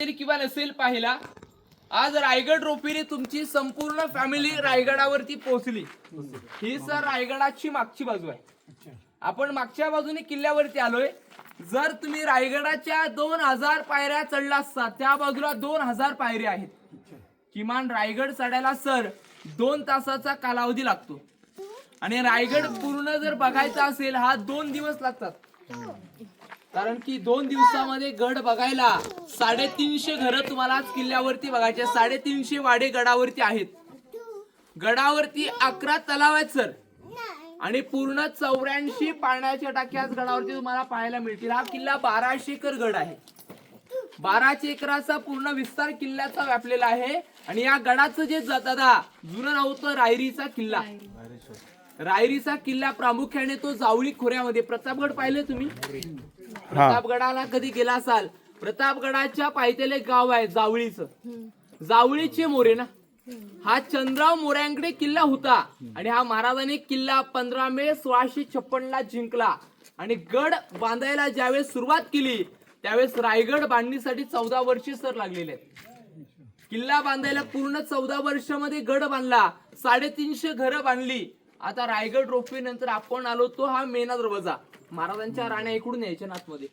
तरी किंवा नसेल पाहिला आज रायगड रोपीने तुमची संपूर्ण फॅमिली रायगडावरती पोहोचली. ही सर रायगडाची मागची बाजू आहे. आपण मागच्या बाजूने किल्ल्यावरती आलोय. जर तुम्ही रायगडाच्या दोन हजार पायऱ्या चढला असता त्या बाजूला दोन हजार पायऱ्या आहेत. किमान रायगड चढायला सर दोन तासाचा कालावधी लागतो. आणि रायगड पूर्ण जर बघायचा असेल हा दोन दिवस लागतात. कारण की दोन दिवसामध्ये गड बघायला साडेतीनशे घरं तुम्हाला आज किल्ल्यावरती बघायचे साडेतीनशे वाडे गडावरती आहेत. गडावरती अकरा तलाव आहेत सर. आणि पूर्ण चौऱ्याऐंशी पाण्याच्या टाक्या आज गडावरती तुम्हाला पाहायला मिळतील. हा किल्ला बाराशे एकर गड आहे. बाराशे एकराचा पूर्ण विस्तार किल्ल्याचा व्यापलेला आहे. आणि या गडाचं जे दादा जुनं नाव होतं रायरीचा किल्ला. रायरीचा किल्ला प्रामुख्याने तो जावळी खोऱ्यामध्ये प्रतापगड पाहिले तुम्ही? प्रतापगडाला कधी गेला असाल प्रतापगडाच्या पायथ्याला एक गाव आहे जावळीचं. जावळीचे मोरे ना? हा चंद्रराव मोऱ्यांकडे किल्ला होता आणि हा महाराजांनी किल्ला पंधरा मे सोळाशे छप्पन ला जिंकला. आणि गड बांधायला ज्यावेळेस सुरुवात केली त्यावेळेस रायगड बांधणीसाठी चौदा वर्षे सर लागलेले आहेत. किल्ला बांधायला पूर्ण चौदा वर्षामध्ये गड बांधला साडेतीनशे घरं बांधली. आता रायगड रोपवे नंतर आपण आलो तो हा मेना दरवाजा. महाराजांच्या राण्या इकडून यायच्या नातमध्ये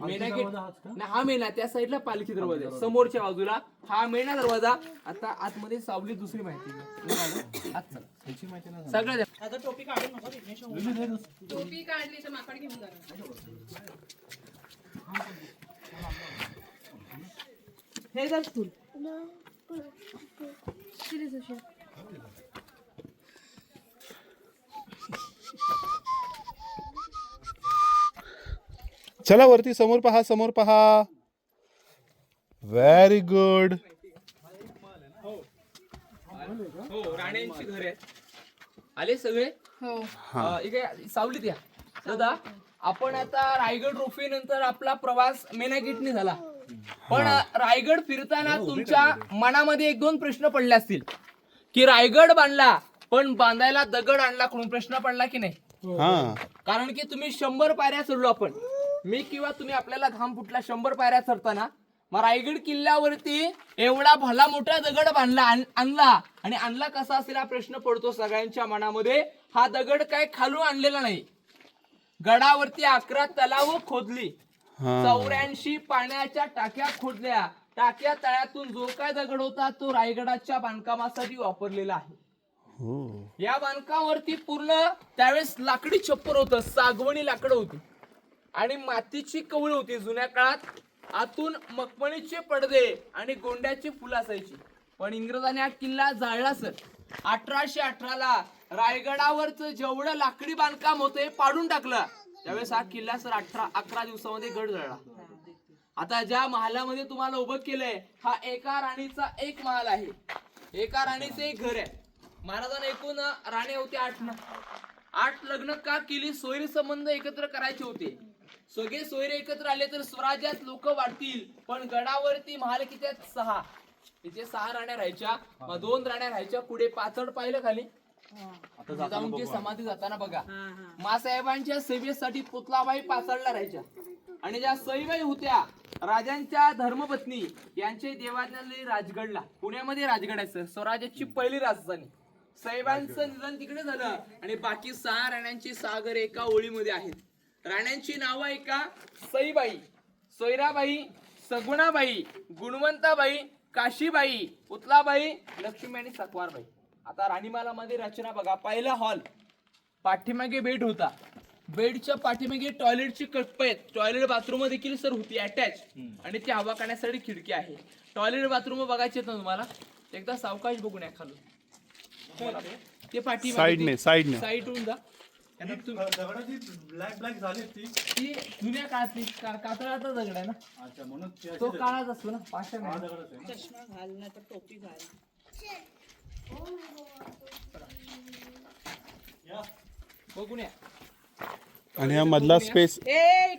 मेना गेट नाही, हा मेना त्या साईडला पालखी दरवाजा आहे. समोरच्या बाजूला. हा मेना दरवाजा. आता आतमध्ये सावली दुसरी माहिती घ्या. आत चला. सगळं द्या. टोपी काढली तर माकड घेऊन जा हे जर स्टूल चला वरती समोर पहा समोर पहा. व्हेरी गुड हो राण्यांची घरे. आहेत आले सगळे? हो. अं, इकडे सावलीत या. दादा आपण आता रायगड रोफे नंतर आपला प्रवास मेना गेटने झाला. पण रायगड फिरताना तुमच्या मनामध्ये एक दोन प्रश्न पडले असतील. की रायगड बांधला पण बांधायला दगड आणला कोण? प्रश्न पडला की नाही? हा. कारण की तुम्ही शंभर पायऱ्या चढलो आपण. मी किंवा तुम्ही आपल्याला घाम फुटला शंभर पायऱ्या चढताना मग रायगड किल्ल्यावरती एवढा भला मोठा दगड बांधला आण- आणला. आणि आणला कसा असेल हा प्रश्न पडतो सगळ्यांच्या मनामध्ये. हा दगड काय खालून आणलेला नाही. गडावरती अकरा तलाव खोदली. चौऱ्याऐंशी पाण्याच्या टाक्या खोदल्या. टाक्या तळ्यातून जो काय दगड होता तो रायगडाच्या बांधकामासाठी वापरलेला आहे. हो. या बांधकामावरती पूर्ण त्यावेळेस लाकडी छप्पर होतं सागवणी लाकडं होती. आणि मातीची कवळ होती जुन्या काळात. आतून मखमणीचे पडदे आणि गोंड्याची फुलं असायची. पण इंग्रजांनी हा किल्ला जाळला सर. अठराशे अठराला रायगडावरच जेवढं लाकडी बांधकाम होतं हे पाडून टाकलं. त्यावेळेस हा किल्ला सर अठरा अकरा दिवसामध्ये गड जळला. आता ज्या महालामध्ये तुम्हाला उभं केलंय हा एका राणीचा एक महाल आहे. एका राणीचं एक घर आहे. महाराजांना एकूण राणी होते आठ आठ लग्न का केली? सोयरी संबंध एकत्र करायचे होते. सगळे सोयरे एकत्र आले तर स्वराज्यात लोक वाढतील. पण गडावरती महाल किती आहेत? सहा. इथे सहा राण्या राहायच्या. मग दोन राण्या राहायच्या. पुढे पाचड पाहिलं खाली. तिथे जाऊन ती समाधी जाताना बघा. मासाहेबांच्या सेवेसाठी पुतलाबाई पाचडला राहायच्या. आणि ज्या सईबाई होत्या राजांच्या धर्मपत्नी यांचे देवाज्ञाने राजगडला. पुण्यामध्ये राजगड आहे सर. स्वराज्याची पहिली राजधानी. सईबांचं निधन तिकडे झालं. आणि बाकी सहा राण्यांची सागर एका ओळीमध्ये आहेत. राण्यांची नावं ऐका सईबाई सोयराबाई सगुणाबाई गुणवंताबाई काशीबाई पुतलाबाई लक्ष्मी आणि सकवारबाई आता राणीमालामध्ये रचना बघा. पहिला हॉल पाठीमागे बेड होता. बेडच्या पाठीमागे टॉयलेटची कप्प आहेत. टॉयलेट बाथरूम देखील सर होती अटॅच आणि ती हवा काढण्यासाठी खिडकी आहे. टॉयलेट बाथरूम बघायचे ना तुम्हाला? एकदा सावकाश बघून या खालून ते पाठी साईडने साईडने साईड होऊन जा. ब्लॅक ब्लॅक झाली ती ती जुन्या काळातली कातळाचा दगड आहे ना? अच्छा म्हणून ती काळाच असतो ना ना. चष्मा घाल नाही तर टोपी घाल. बघून या. आणि हा मधला स्पेस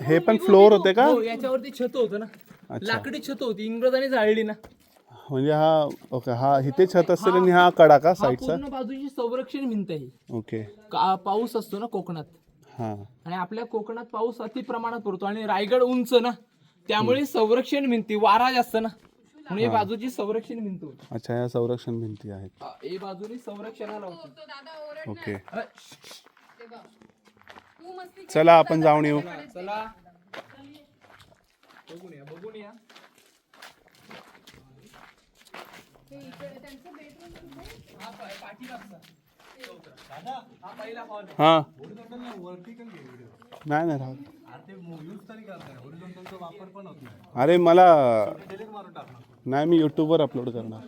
हे पण फ्लोअर होते का? हो याच्यावरती छत होतं ना. लाकडी छत होती इंग्रजांनी जाळली ना. म्हणजे हा ओके हा इथे छत असेल आणि हा कडा का हा साईडचा पूर्ण बाजूची संरक्षण भिंत आहे. ओके का- पाऊस असतो ना कोकणात. हा. आणि आपल्या कोकणात पाऊस अति प्रमाणात पडतो आणि रायगड उंच ना त्यामुळे संरक्षण भिंती वारा जास्त ना. म्हणून ही. बाजूची संरक्षण भिंत होती. अच्छा या संरक्षण भिंती आहेत. हा, ही बाजूनी संरक्षणाला होती. ओके अ, चला आपण जाऊन येऊ. चला, चला. बघून या बघून या हा प- पाठीमागचा. हा पहिला हॉल हा वर्टिकल घे व्हिडिओ नाही नाही राहू दे. अरे ते यूज तरी करताय होरिझॉन्टलचा वापर पण होत नाही. अरे मला डिलीट मारून टाकणार नाही मी युट्यूबवर अपलोड करणार.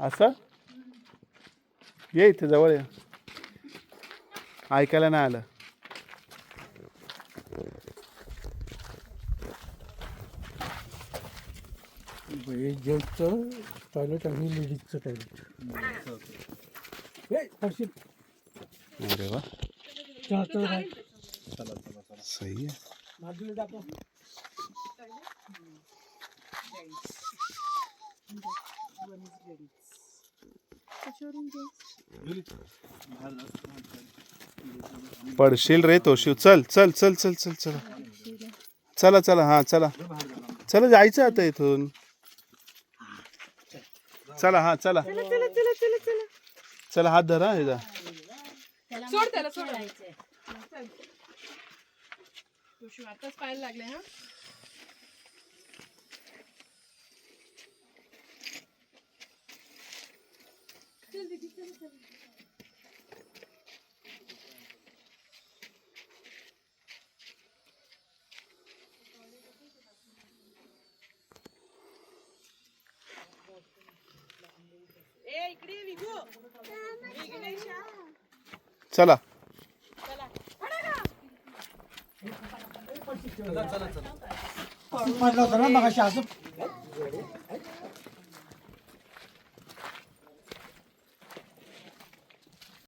असं? ये इथे जवळ ये. ऐकायला नाही आलं. जेंट्सचं टॉयलेट आणि लेडीजचं टॉयलेट अरे वा. सही आहे. पडशील रे तोशिव. चल चल चल चल चल चला. चला चला हा चला. चला जायचं आता इथून. चला हा चला. चला हात धरा हे जा. सोड त्याला सोड. आताच पाहायला लागले हा. इकडे विगो विघ्नेशा चला.